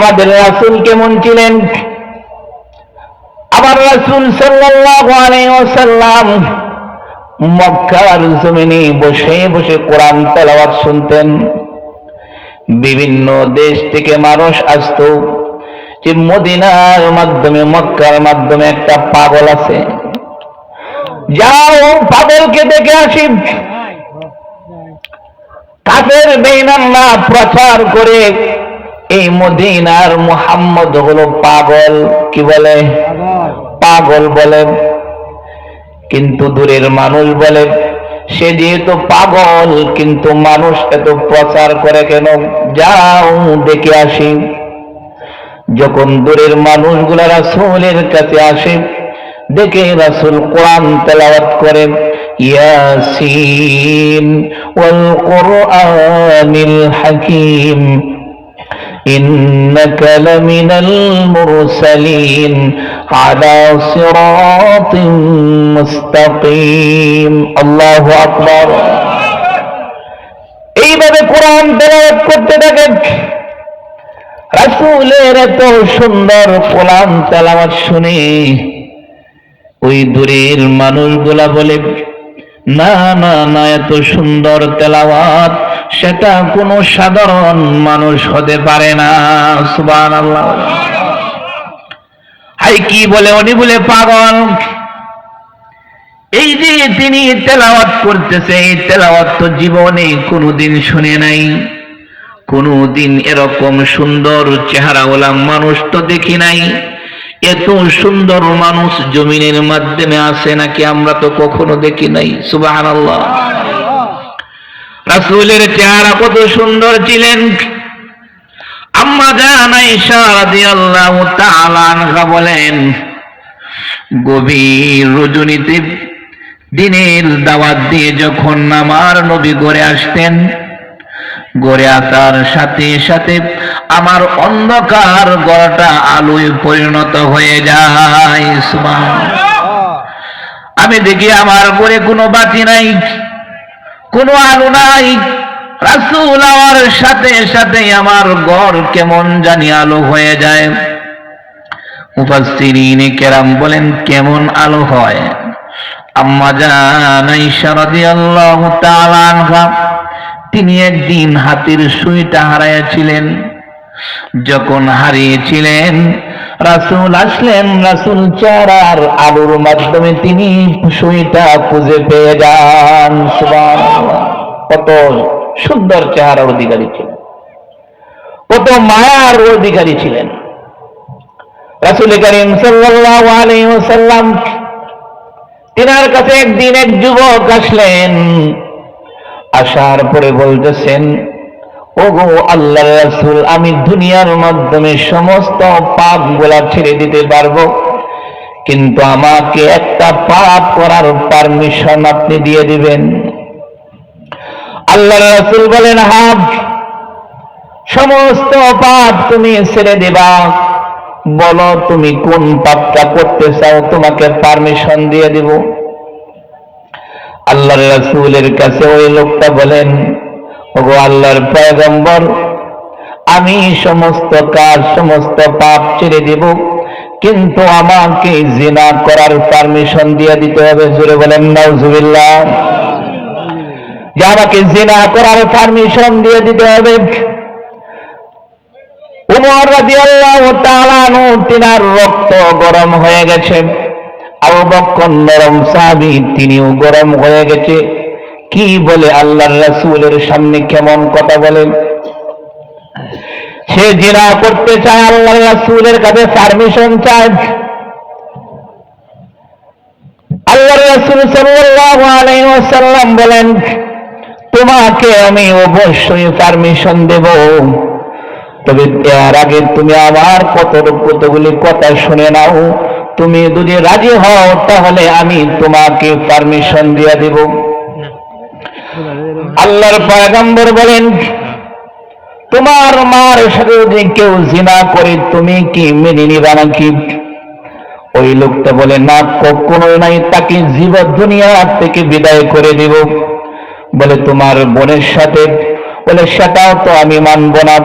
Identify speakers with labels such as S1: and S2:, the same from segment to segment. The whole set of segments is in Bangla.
S1: আমাদের রাসূল কেমন ছিলেন? আবার রাসূল ওয়াসাল্লাম মক্কার জমিনে বসে বসে কোরআন তেলাওয়াত শুনতেন। বিভিন্ন দেশ থেকে মানুষ আসতো যে মদিনার মাধ্যমে, মক্কার মাধ্যমে একটা পাগল আছে। যাও, পাগলকে দেখে আসি। কাফের বেইনাল্লাহ প্রচার করে এই মদিনার মুহাম্মদ হলো পাগল, কি বলে? পাগল বলে। কিন্তু দূরের মানুষ বলে, সে যেহেতু পাগল, কিন্তু মানুষ এত প্রচার করে কেন? যাও, দেখে আসি। যখন দূরের মানুষগুলা রাসূলের কাছে আসে, দেখে রাসূল কোরআন তেলাওয়াত করে, ইয়াসিন ওয়াল কোরআনিল হাকীম। إنك لمن المرسلين على صراط مستقيم الله أكبر এইভাবে কোরআন তেলাওয়াত করতে থাকেন রাসূলের এত সুন্দর কোরআন তেলাওয়াত শুনে ওই দূরের মানুষগুলা বলে না না না এত সুন্দর তেলাওয়াত সেটা কোনো সাধারণ মানুষ হতে পারে না। সুবান আল্লাহ হাই, কি বলে? উনি বলে পাগল। এই যে তিনি তেলাওয়াত করতেছে, এই তেলাওয়াত তো জীবনে কোনোদিন শুনে নাই। কোনোদিন এরকম সুন্দর চেহারা চেহারাওয়ালা মানুষ তো দেখি নাই। এত সুন্দর মানুষ জমিনের মাধ্যমে আসে নাকি আমরা তো কখনো দেখি নাই? সুবাহ রাসূলের চেহারা কত সুন্দর ছিলেন। আম্মা জান বলেন, গভীর রজনীতে দিনের দাওয়াত দিয়ে যখন আমার নবী গড়ে আসতেন গড়ে আসার সাথে সাথে আমার অন্ধকার গড়টা আলোয় পরিণত হয়ে যায়। আমি দেখি আমার ঘরে কোনো বাতি নাই। কোনো আলো নাই। রাসুল আমার সাথে সাথে আমার ঘর কেমন জানি আলো হয়ে যায়। মুফাসসিরিনে কেরাম বলেন, কেমন আলো হয়? আম্মা জানাই রাদিয়াল্লাহু তাআলা আনহা, তিনি একদিন হাতির সুইটা হারাইয়াছিলেন। যখন হারিয়েছিলেন, রাসূল আসলেন, রাসূল চেহারার আলোর মাধ্যমে তিনি সুইটা খুঁজে পেয়ে যান। কত সুন্দর চেহারার অধিকারী ছিলেন। কত মায়ার অধিকারী ছিলেন। রাসূল করিম আলাইহি তিনার কাছে একদিন এক যুবক আসলেন। আসার পরে বলতেছেন ওগো আল্লাহ রাসূল, আমি দুনিয়ার মাধ্যমে সমস্ত পাপগুলা ছেড়ে দিতে পারব। কিন্তু আমাকে একটা পাপ করার পারমিশন আপনি দিয়ে দিবেন। আল্লাহ রাসূল বলেন, হাব, সমস্ত পাপ তুমি ছেড়ে দেবা। বলো, তুমি কোন পাপটা করতে চাও, তোমাকে পারমিশন দিয়ে দিব। আল্লাহর রাসূলের কাছে ওই লোকটা বলেন আল্লাহর পয়গম্বর, আমি সমস্ত কাজ, সমস্ত পাপ ছেড়ে দেব, কিন্তু আমাকে জিনা করার পারমিশন দিয়ে দিতে হবে। জোরে বলেন, নাউজুবিল্লাহ। যে আমাকে জিনা করার পারমিশন দিয়ে দিতে হবে। তিনার রক্ত গরম হয়ে গেছে। আবু বকর নরম সাহাবী, তিনিও গরম হয়ে গেছে। কি বলে আল্লাহর রাসূলের সামনে কেমন কথা বলেন সে জিনা করতে চায় আল্লাহর রাসূলের কাছে পারমিশন চায়। রাসূল বলেন, তোমাকে আমি অবশ্যই পারমিশন দেব। তবে এর আগে তুমি আমার কত কতগুলি কথা শুনে নাও। তুমি যদি রাজি হও, তাহলে আমি তোমাকে পারমিশন দিয়ে দেব। আল্লাহর পয়গম্বর বলেন, তোমার মার সাথে যদি কেউ জিনা করে, তুমি কি মেনে নিবা নাকি? ওই লোকটা বলে, না, কখনোই নাই, তাকে জীব দুনিয়া থেকে বিদায় করে দিব। বলে, তোমার বোনের সাথে? বলে, সেটাও তো আমি মানব না।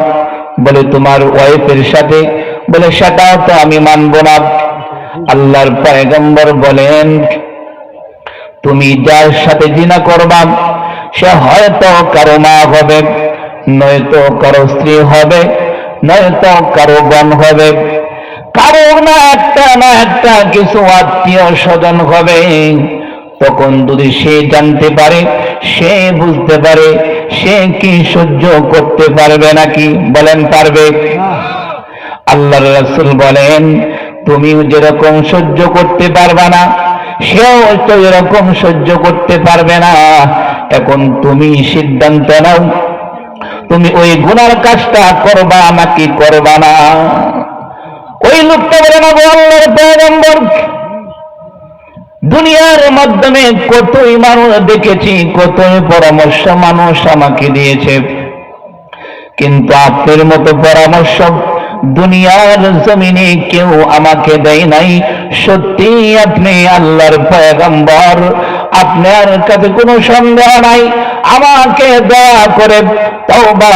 S1: বলে, তোমার ওয়াইফের সাথে? বলে, সেটাও তো আমি মানব না। আল্লাহর পয়গম্বর বলেন, তুমি যার সাথে জিনা করবা সে হয়তো কারও মা হবে, নয়তো কারও স্ত্রী হবে, নয়তো কারও বোন হবে। কারও না একটা না একটা কিছু আত্মীয় স্বজন হবে। তখন যদি সে জানতে পারে, সে বুঝতে পারে, সে কি সহ্য করতে পারবে নাকি, বলেন পারবে? আল্লাহ রাসূল বলেন, তুমিও যেরকম সহ্য করতে পারবে না, সেও তো এরকম সহ্য করতে পারবে না। এখন তুমি সিদ্ধান্ত নাও। তুমি ওই গুনার কাজটা করবা নাকি করবা না? ওই লোকটা বলে, না আল্লাহর পয়গম্বর, দুনিয়ার মাধ্যমে কতই মানুষ দেখেছি, কতই পরামর্শ মানুষ আমাকে দিয়েছে। কিন্তু আপনার মতো পরামর্শ দুনিয়ার জমিনে কেউ আমাকে দেয় নাই। সত্যি আপনি আল্লাহর পয়গম্বর। আপনার কাছে কোনো সন্দেহ নাই। আমাকে দয়া করে তওবা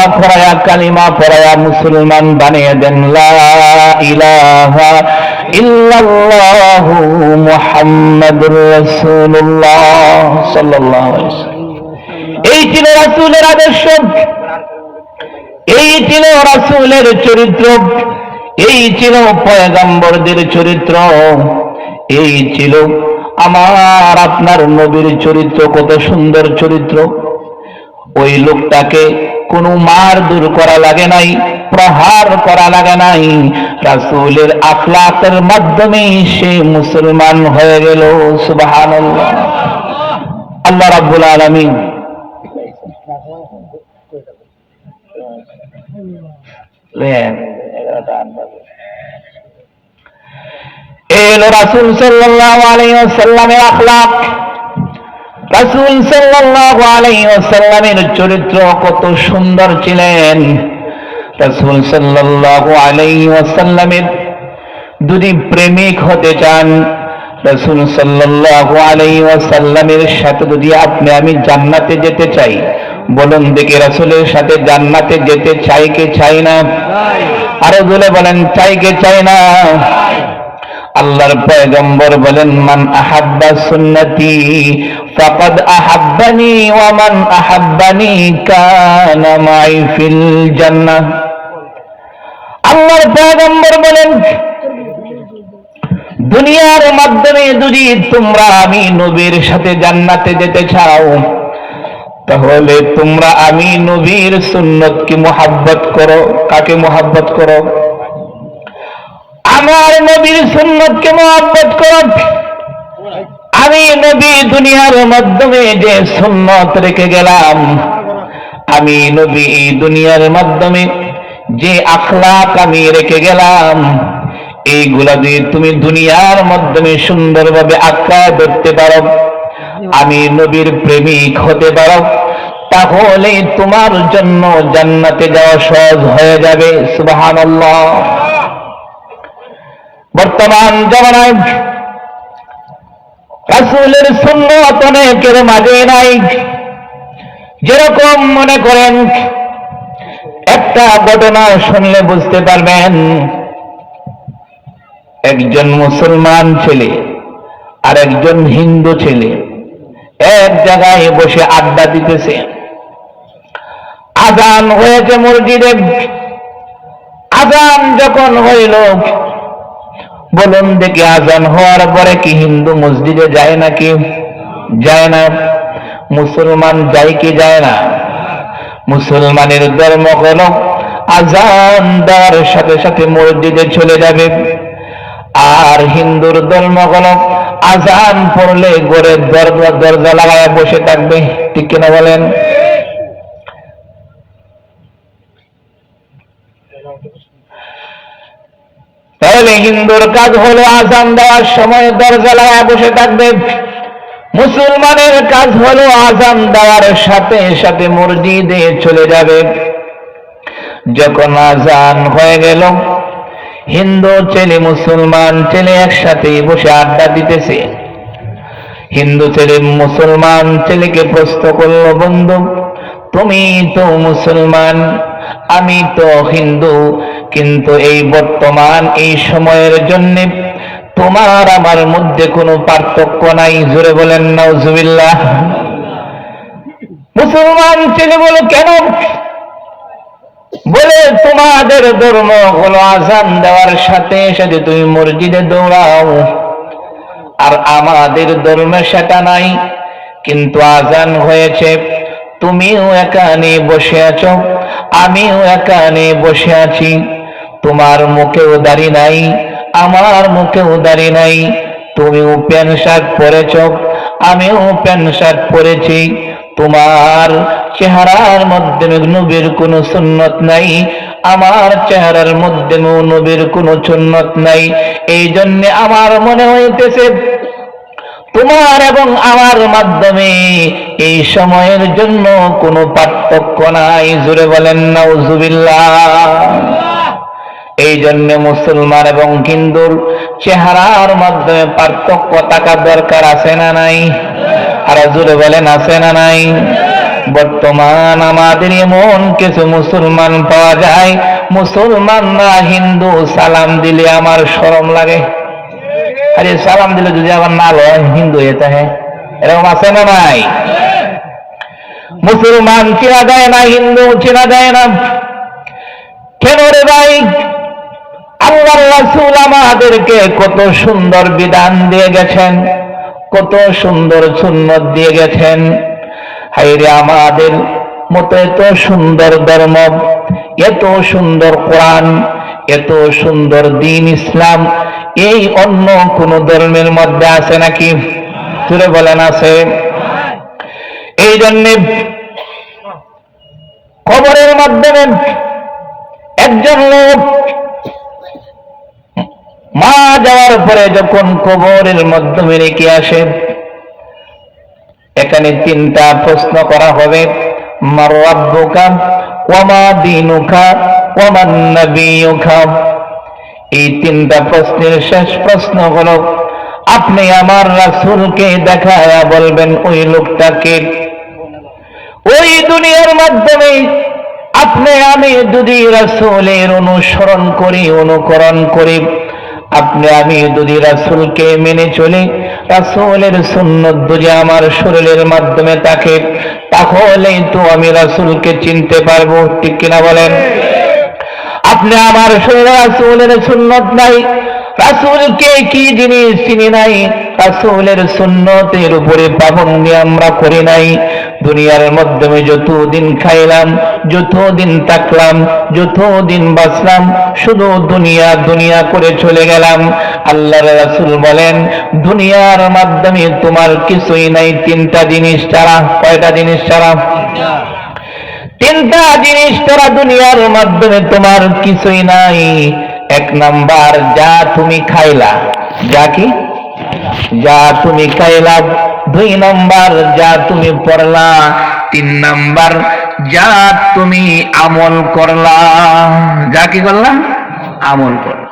S1: কালিমা পড়ায়া মুসলমান বানিয়ে দেন। লা ইলাহা ইল্লাল্লাহু। এই ছিল রাসূলের আদর্শ। এই ছিল রাসূলের চরিত্র, এই ছিল পয়গম্বরদের চরিত্র, এই ছিল আমার আপনার নবীর চরিত্র, কত সুন্দর চরিত্র। ওই লোকটাকে কোনো মার দূর করা লাগে নাই, প্রহার করা লাগে নাই, রাসূলের আখলাকের মাধ্যমে সে মুসলমান হয়ে গেল, সুবহানাল্লাহ। আল্লাহ রাব্বুল আলামিন রাসূল সাল্লাল্লাহু আলাইহি ওয়াসাল্লামের রাসূল সাল্লাল্লাহু আলাইহি ওয়াসাল্লামের চরিত্র কত সুন্দর ছিলেন। রাসূল সাল্লাল্লাহু আলাইহি ওয়াসাল্লামের যদি প্রেমিক হতে চান, রাসূল সাল্লাল্লাহু আলাইহি ওয়াসাল্লামের সাথে যদি আপনি, আমি জান্নাতে যেতে চাই বলুন দেখি রাসূলের সাথে জান্নাতে যেতে চাই কে চাই না? আরও বলে বলেন, চাই কে চাই না? আল্লাহর পয়গম্বর বলেন, মান আহাব্বা সুন্নতি ফাকাদ আহাব্বানি ওয়া মান আহাব্বানি কানা মাই ফিল জান্নাহ। আল্লাহর পয়গম্বর বলেন, দুনিয়ার মাধ্যমে যদি তোমরা আমি নবীর সাথে জান্নাতে যেতে চাও তাহলে তোমরা আমি নবীর সুন্নতকে মোহাব্বত করো। কাকে মোহাব্বত করো? আমার নবীর সুন্নতকে মোহাব্বত করো। আমি নবী দুনিয়ার মাধ্যমে যে সুন্নত রেখে গেলাম, আমি নবী দুনিয়ার মাধ্যমে যে আখলাক আমি রেখে গেলাম, এইগুলা দিয়ে তুমি দুনিয়ার মাধ্যমে সুন্দরভাবে আঁকা ধরতে পারো। আমি নবীর প্রেমিক হতে পারো, তাহলে তোমার জন্য জান্নাতে যাওয়া সহজ হয়ে যাবে, সুবহানাল্লাহ। বর্তমান জমানায় রাসূলের সুন্নত অনেকের মাঝে নাই। যেরকম মনে করেন, একটা ঘটনা শুনলে বুঝতে পারবেন, একজন মুসলমান ছেলে আর একজন হিন্দু ছেলে এক জায়গায় বসে আড্ডা দিতেছে। আজান হয়েছে মসজিদে। আজান যখন হইল, বলুন দেখি আজান হওয়ার পরে কি হিন্দু মসজিদে যায় নাকি? যায় না। মুসলমান যায় কি যায় না? মুসলমানের ধর্ম হল আজান দেওয়ার সাথে সাথে মসজিদে চলে যাবে। আর হিন্দুর ধর্ম হল আজান পড়লে ঘরের দরজা দরজা লাগায় বসে থাকবে। ঠিক কিনা বলেন? তাহলে হিন্দুর কাজ হলো আজান দেওয়ার সময় দরজা লাগায় বসে থাকবে। মুসলমানের কাজ হলো আজান দেওয়ার সাথে সাথে মসজিদে চলে যাবে। যখন আজান হয়ে গেল হিন্দু ছেলে মুসলমান ছেলে একসাথে বসে আড্ডা দিতেছে। হিন্দু ছেলে মুসলমান ছেলেকে প্রশ্ন করল, বন্ধু, তুমি তো মুসলমান, আমি তো হিন্দু, কিন্তু এই বর্তমান, এই সময়ের জন্য তোমার আমার মধ্যে কোনো পার্থক্য নাই। জোরে বলেন, নাউজুবিল্লাহ। মুসলমান ছেলে বলো, কেন বলে, তোমাদের ধর্ম হলো আজান দেওয়ার সাথে সাথে তুমি মসজিদে দৌড়াও। আর আমাদের ধর্মে সেটা নাই, কিন্তু আজান হয়েছে। তুমিও একানে বসে আছো, আমিও একানে বসে আছি। তোমার মুখেও দাড়ি নাই, আমার মুখেও দাড়ি নাই। তুমিও প্যান্ট শার্ট পরেছ, আমিও প্যান্ট শার্ট পরেছি। তোমার চেহারার মধ্যে নবীর কোনো সুন্নত নাই, আমার চেহারার মধ্যে নবীর কোনো সুন্নত নাই। এই জন্য আমার মনে হইতেছে, তোমার এবং আমার মাধ্যমে এই সময়ের জন্য কোনো পার্থক্য নাই। জুড়ে বলেন, নাউজুবিল্লাহ। এই জন্য মুসলমান এবং হিন্দুর চেহারার মাধ্যমে পার্থক্য থাকা দরকার আছে না নাই? আর জুড়ে বলেন, আছে না নাই? বর্তমান আমাদের এমন কিছু মুসলমান পাওয়া যায় মুসলমান না হিন্দু, সালাম দিলে আমার শরম লাগে। আরে সালাম দিলে যদি আমার না লয়, হিন্দু এটা হ্যাঁ। এরকম আছে না নাই? মুসলমান চেনা যায় না, হিন্দু চেনা যায় না। কেন রে ভাই? আল্লাহ রাসূল আমাদেরকে কত সুন্দর বিধান দিয়ে গেছেন, কত সুন্দর সুন্নত দিয়ে গেছেন। হাইরে আমাদের মতো এত সুন্দর ধর্ম, এত সুন্দর কোরআন, এত সুন্দর দিন ইসলাম, এই অন্য কোন ধর্মের মধ্যে আছে নাকি? তুলে বলেন, আছে। এই জন্যে খবরের মাধ্যমে একজন লোক মা যাওয়ার পরে যখন কবরের মাধ্যমে রেখে আসে, এখানে তিনটা প্রশ্ন করা হবে। এই তিনটা প্রশ্নের শেষ প্রশ্ন হলো, আপনি আমার রাসূলকে দেখায়া বলবেন ওই লোকটাকে। ওই দুনিয়ার মাধ্যমে আপনি আমি যদি রাসূলের অনুসরণ করি, অনুকরণ করি আপনি, আমি যদি রাসূলকে মেনে চলি, রাসূলের সুন্নত যদি আমার শরীরের মাধ্যমে থাকে, তাহলেই তো আমি রাসূলকে চিনতে পারব, ঠিক কিনা বলেন? আপনি, আমার শরীরে রাসূলের সুন্নত নাই, রাসূলকে কি জিনিস চিনি নাই? রাসূলের সুন্নতের উপরে পাবন্দি আমরা করি নাই। দুনিয়ার মাধ্যমে যতদিন খাইলাম, যতদিন তাকলাম যতদিন বাঁচলাম, শুধু দুনিয়া দুনিয়া করে চলে গেলাম। আল্লাহর রাসূল বলেন, দুনিয়ার মাধ্যমে তোমার কিছুই নাই, তিনটা জিনিস ছাড়া, কয়টা জিনিস ছাড়া? তিনটা জিনিস তোরা দুনিয়ার মাধ্যমে তোমার কিছুই নাই। এক নাম্বার, যা তুমি খাইলা। যা কি? যা তুমি খাইলা। দুই নম্বর যা তুমি পড়লা, তিন নাম্বার যা তুমি আমল করলা। যা কি করলা? আমল করলা।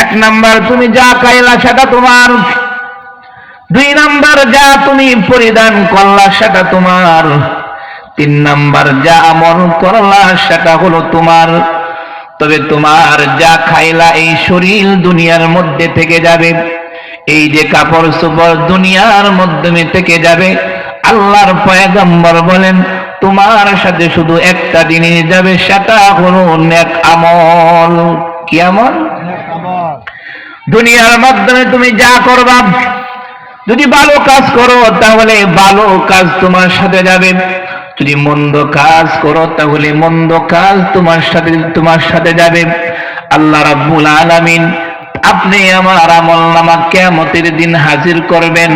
S1: এক নম্বর তুমি যা খাইলা সেটা তোমার। দুই নাম্বার যা তুমি পরিধান করলা সেটা তোমার। তিন নাম্বার যা আমল করলা সেটা হলো তোমার। তবে তোমার যা খাইলা এই শরীর দুনিয়ার মধ্যে থেকে যাবে। এই যে কাপড় চোপড় দুনিয়ার মাধ্যমে থেকে যাবে, আল্লাহর পয়গম্বর বলেন, তোমার সাথে শুধু একটা জিনিস যাবে, সেটা হলো নেক আমল। কি আমল? দুনিয়ার মাধ্যমে তুমি যা করবা, যদি ভালো কাজ করো, তাহলে ভালো কাজ তোমার সাথে যাবে। যদি মন্দ কাজ করো, তাহলে মন্দ কাজ তোমার সাথে তোমার সাথে যাবে। আল্লাহ রাব্বুল আলামিন আপনি আমার আমল নামা কেমতের দিন হাজির করবেন।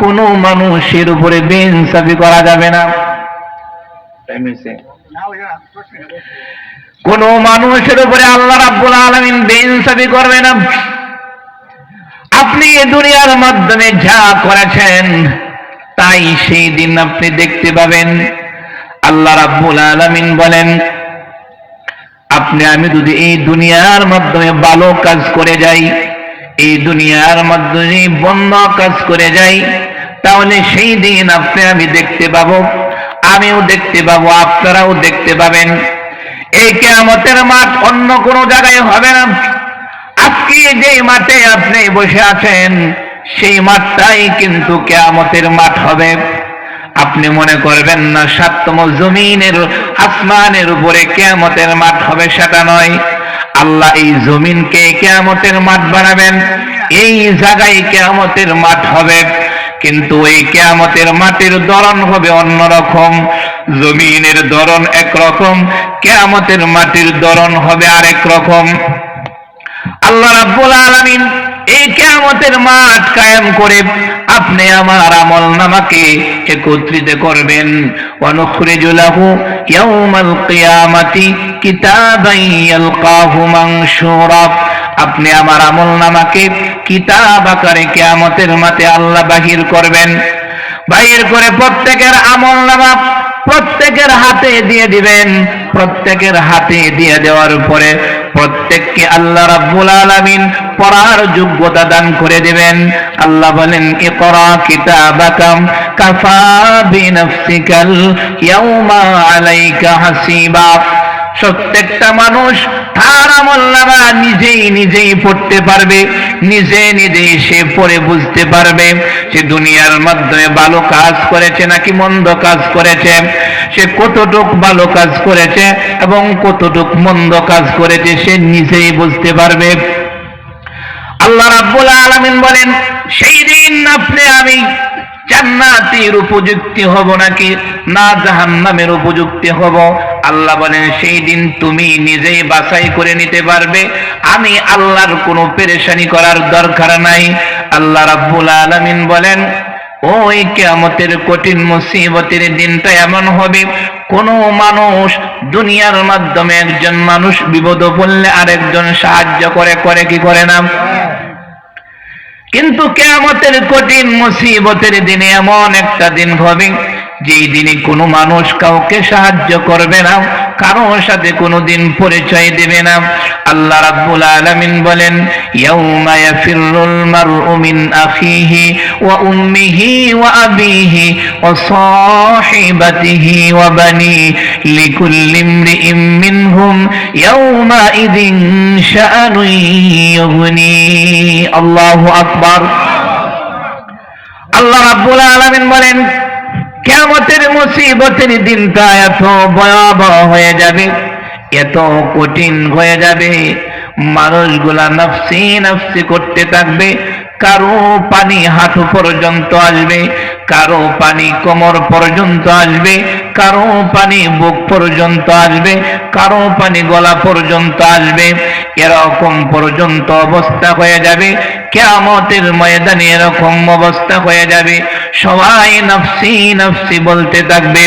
S1: কোন মানুষের উপরে বেইনসাফি করা যাবে না। কোন মানুষের উপরে আল্লাহ রাব্বুল আলামিন বেইনসাফি করবে না। আপনি দুনিয়ার মাধ্যমে যা করেছেন, তাই সেই দিন আপনি দেখতে পাবেন। আল্লাহ রাব্বুল আলামিন বলেন আপনি, আমি যদি এই দুনিয়ার মাধ্যমে ভালো কাজ করে যাই, এই দুনিয়ার মাধ্যমে বন্ধ কাজ করে যাই, তাহলে সেই দিন আপনি, আমি দেখতে পাবো, আমিও দেখতে পাবো, আপনারাও দেখতে পাবেন। এই কেয়ামতের মাঠ অন্য কোনো জায়গায় হবে না। আজকে যে মাঠে আপনি বসে আছেন, সেই মাঠটাই কিন্তু কেয়ামতের মাঠ হবে। আপনি মনে করবেন না সাততম জমিনের, আসমানের উপরে কেয়ামতের মাঠ হবে সেটা নয়। আল্লাহ এই জমিনকে কেয়ামতের মাঠ বানাবেন। এই জায়গায় কেয়ামতের মাঠ হবে, কিন্তু এই কেয়ামতের মাটির ধরন হবে অন্যরকম। জমিনের ধরন একরকম, কেয়ামতের মাটির ধরন হবে আরেক রকম। আল্লাহ রাব্বুল আলামিন এই কেয়ামতের মাঠ কায়েম করে আপনি আমার আমল নামাকে একত্রিত করবেন। অনুখরিজু লাহু ইয়াউমাল কিয়ামাতি আপনি আমার আমল নামাকে কিতাব আকারে কেয়ামতের মাঠে আল্লাহ বাহির করবেন। বাহির করে প্রত্যেকের আমল নামা প্রত্যেকের হাতে দিয়ে দিবেন। প্রত্যেকের হাতে দিয়ে দেওয়ার পরে প্রত্যেককে আল্লাহ রাব্বুল আলামিন পড়ার যোগ্যতা দান করে দিবেন। আল্লাহ বলেন, ইকরা কিতাবাকাম কাফা বিনাফসিকাল ইয়াউমা আলাইকা হাসিবা। প্রত্যেকটা মানুষ তার আমল্লারা নিজেই নিজেই পড়তে পারবে, নিজে নিজেই সে পড়ে বুঝতে পারবে। সে দুনিয়ার মাধ্যমে ভালো কাজ করেছে নাকি মন্দ কাজ করেছে? সে কতটুক ভালো কাজ করেছে এবং কতটুক মন্দ কাজ করেছে সে নিজেই বুঝতে পারবে। আল্লাহ রাব্বুল আলামিন বলেন, সেই দিন আপনি আমি জান্নাতের উপযুক্তি হব নাকি? না, জাহান্নামের উপযুক্তি হব। আল্লাহ বলেন, সেই দিন তুমি নিজেই বাছাই করে নিতে পারবে। আমি আল্লাহর কোনো পেরেশানি করার দরকার নাই। আল্লাহ রাব্বুল আলামিন বলেন, ওই কেয়ামতের কঠিন মুসিবতের দিনটা এমন হবে, কোন মানুষ দুনিয়ার মাধ্যমে একজন মানুষ বিপদ পড়লে আরেকজন সাহায্য করে করে কি করে না? কিন্তু কেয়ামতের কঠিন মুসিবতের দিনে এমন একটা দিন হবে যেই দিনে কোনো মানুষ কাউকে সাহায্য করবে না, কারোর সাথে কোনোদিন পরিচয় দেবে না। আল্লাহ রাব্বুল আলামিন বলেন, ইয়াউমা ইয়াফিরুল মারউ মিন আখিহি ওয়া উম্মিহি ওয়া আবিহি ওয়া সাহিবাতিহি ওয়া বানি লিকুল্লি ইমরিইম মিনহুম ইয়াউমা ইদিন শাআনুন ইউগনি আল্লাহু আকবার। আল্লাহ রাব্বুল আলামিন বলেন কেমতের মুসিবতের দিনটা এত ভয়াবহ হয়ে যাবে, এত কঠিন হয়ে যাবে। মানুষগুলা নফসি নফসি করতে থাকবে কারও পানি হাঁটু পর্যন্ত আসবে, কারও পানি কোমর পর্যন্ত আসবে, কারও পানি বুক পর্যন্ত আসবে, কারও পানি গলা পর্যন্ত আসবে, এরকম পর্যন্ত অবস্থা হয়ে যাবে কেমতের ময়দানে এরকম অবস্থা হয়ে যাবে, সবাই নফসি নফসি বলতে থাকবে।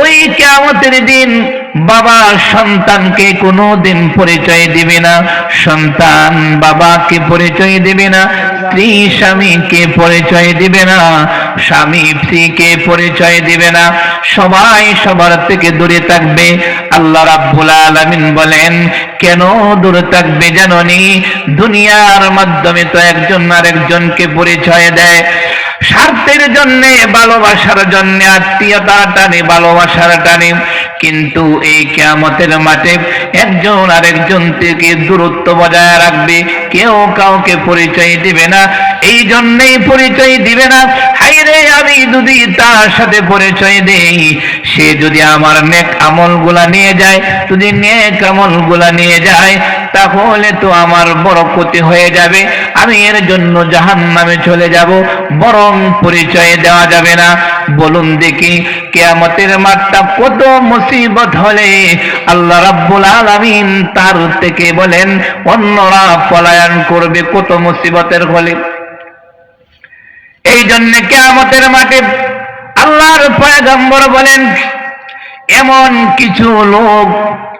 S1: ওই কেমতের দিন বাবা সন্তানকে কোনো দিন পরিচয় দিবে না, সন্তান বাবাকে পরিচয় দিবে না, স্ত্রী স্বামীকে পরিচয় দিবে না, স্বামী স্ত্রীকে পরিচয় দিবে না, সবাই সবার থেকে দূরে থাকবে। আল্লাহ রাব্বুল আলামিন বলেন, কেন দূরে থাকবে জাননি? দুনিয়ার মাধ্যমে তো একজন আরেকজনকে পরিচয় দেয়। স্বার্থের জন্য, ভালোবাসার জন্য, আত্মীয়তা টানে, ভালোবাসার টানে। কিন্তু এই কেয়ামতের মাঠে একজন আরেকজন থেকে দূরত্ব বজায় রাখবে। কেউ কাউকে পরিচয় দিবে না। এই জন্যই পরিচয় দিবে না। হাইরে আমি যদি তার সাথে পরিচয় দেই, সে যদি আমার নেক আমলগুলা নিয়ে যায়, যদি নেক আমলগুলা নিয়ে যায়, তাহলে তো আমার বড় ক্ষতি হয়ে যাবে। আমি এর জন্য জাহান নামে চলে যাব, বরং পরিচয় দেওয়া যাবে না। বলুন দেখি কেয়ামতের মাঠটা কত মুসিবত হলে। আল্লাহ রাব্বুল আলামিন তার থেকে বলেন, অন্যরা পলায়ন করবে কত মুসিবতের ফলে এই জন্য কেয়ামতের মাঠে আল্লাহর পয়গম্বর বলেন, এমন কিছু লোক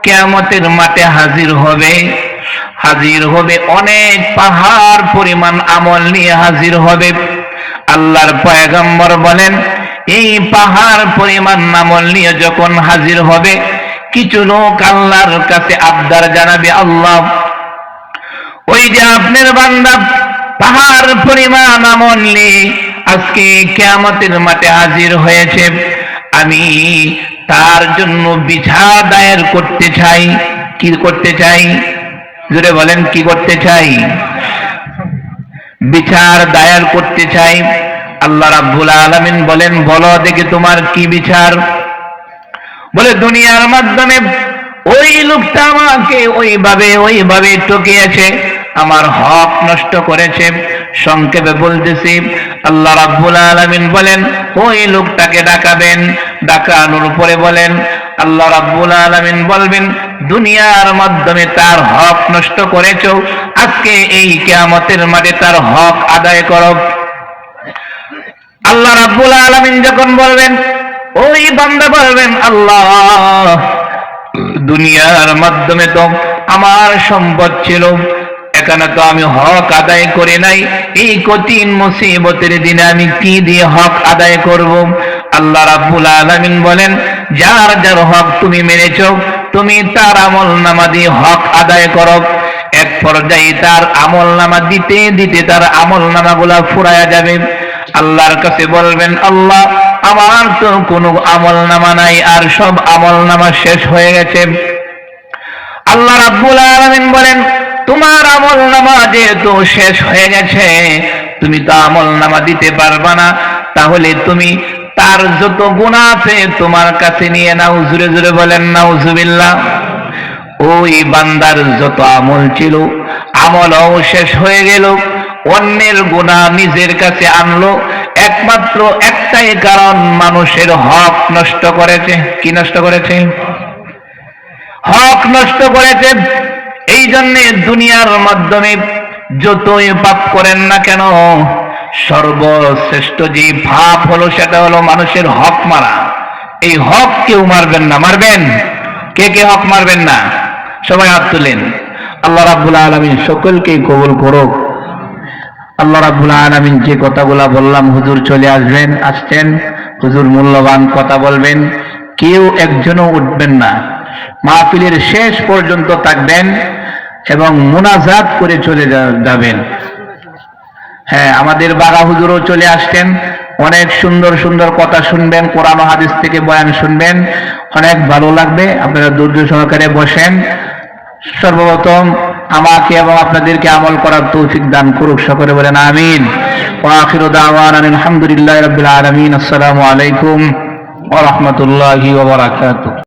S1: কেয়ামতের মাঠে হাজির হবে। হাজির হবে অনেক পাহাড় পরিমাণ আমল নিয়ে হাজির হবে। আল্লাহর পয়গম্বর বলেন এই পাহাড় পরিমাণ নামল নিয়ে যখন হাজির হবে, কিছু লোক আল্লাহর কাছে আবদার জানাবে, আল্লাহ, ওই যে আপনার বান্দা পাহাড় পরিমাণ আমল নিয়ে আজকে কেয়ামতের মাঠে হাজির হয়েছে, আমি তার জন্য বিছা দায়ের করতে চাই। কি করতে চাই? জুড়ে বলেন, কি করতে চাই? বিচার দায়ের করতে চাই। আল্লাহ রাব্বুল আলামিন বলেন, বলো দেখি তোমার কি বিচার? বলে, দুনিয়ার মাধ্যমে ওই লোকটা আমাকে ওইভাবে ওইভাবে টকিয়েছে আমার হক নষ্ট করেছে। সংক্ষেপে বলতেছি, আল্লাহ রাব্বুল আলামিন বলেন, ওই লোকটাকে ডাকাবেন। ডাকানোর পরে বলেন, আল্লাহ রাব্বুল আলামিন বলবেন, দুনিয়ার মাধ্যমে তার হক নষ্ট করেছ, আজকে এই কেয়ামতের মাঠে তার হক আদায় করো। আল্লাহ রাব্বুল আলামিন যখন বলবেন, ওই বান্দা বলবেন, আল্লাহ, দুনিয়ার মাধ্যমে তো আমার সম্পদ ছিল, এখানে তো আমি হক আদায় করি নাই। এই কঠিন মুসিবতের দিনে আমি কি দিয়ে হক আদায় করব? আল্লাহ রাব্বুল আলামিন বলেন, যার যার হক তুমি মেনেছ, তুমি তার আমল নামা দিয়ে হক আদায় করো। এক পর্যায়ে তার আমল নামা দিতে দিতে তার আমল নামাগুলা ফুরায়া যাবে। আল্লাহর কাছে বলবেন, আল্লাহ, আমার তো কোনো আমল নামা নাই আর সব আমল নামা শেষ হয়ে গেছে। আল্লাহ রাব্বুল আলামিন বলেন, তোমার আমল নামা যেহেতু শেষ হয়ে গেছে, তুমি তো আমল নামা দিতে পারবা না। তাহলে তুমি তার যত গুণা আছে তোমার কাছে নিয়ে নাও। জুড়ে জুড়ে বলেন, নাউজুবিল্লাহ। ওই বান্দার যত আমল ছিল, আমলও শেষ হয়ে গেল। অন্যের গুণা নিজের কাছে আনলো। একমাত্র একটাই কারণ, মানুষের হক নষ্ট করেছে। কি নষ্ট করেছে? হক নষ্ট করেছে। এই জন্যে দুনিয়ার মাধ্যমে যতই পাপ করেন না কেন, সর্বশ্রেষ্ঠ যে ভাব হলো সেটা হলো মানুষের হক মারা। এই হক কেউ মারবেন না। মারবেন? কে কে হক মারবেন না? সবাই হাত তুলেন। আল্লাহ রাব্বুল আলামিন সকলকেই কবুল করুক। আল্লাহ রাব্বুল আলামিন যে কথাগুলা বললাম, হুজুর চলে আসবেন, আসছেন, হুজুর মূল্যবান কথা বলবেন, কেউ একজনও উঠবেন না। মাহফিলের শেষ পর্যন্ত থাকবেন এবং মোনাজাত করে চলে যাবেন। হ্যাঁ আমাদের বাগা হুজুরও চলে আসতেন অনেক সুন্দর সুন্দর কথা শুনবেন, কোরআন হাদিস থেকে বয়ান শুনবেন, অনেক ভালো লাগবে। আপনারা ধৈর্য সহকারে বসেন। সর্বপ্রথম আমাকে এবং আপনাদেরকে আমল করার তৌফিক দান করুক, সকলে বলেন আমিন। ওয়াখিরু দাওয়ানা আলহামদুলিল্লাহি রাব্বিল আলামিন। আসসালামু আলাইকুম ওয়া রাহমাতুল্লাহি ওয়া বারাকাতুহু।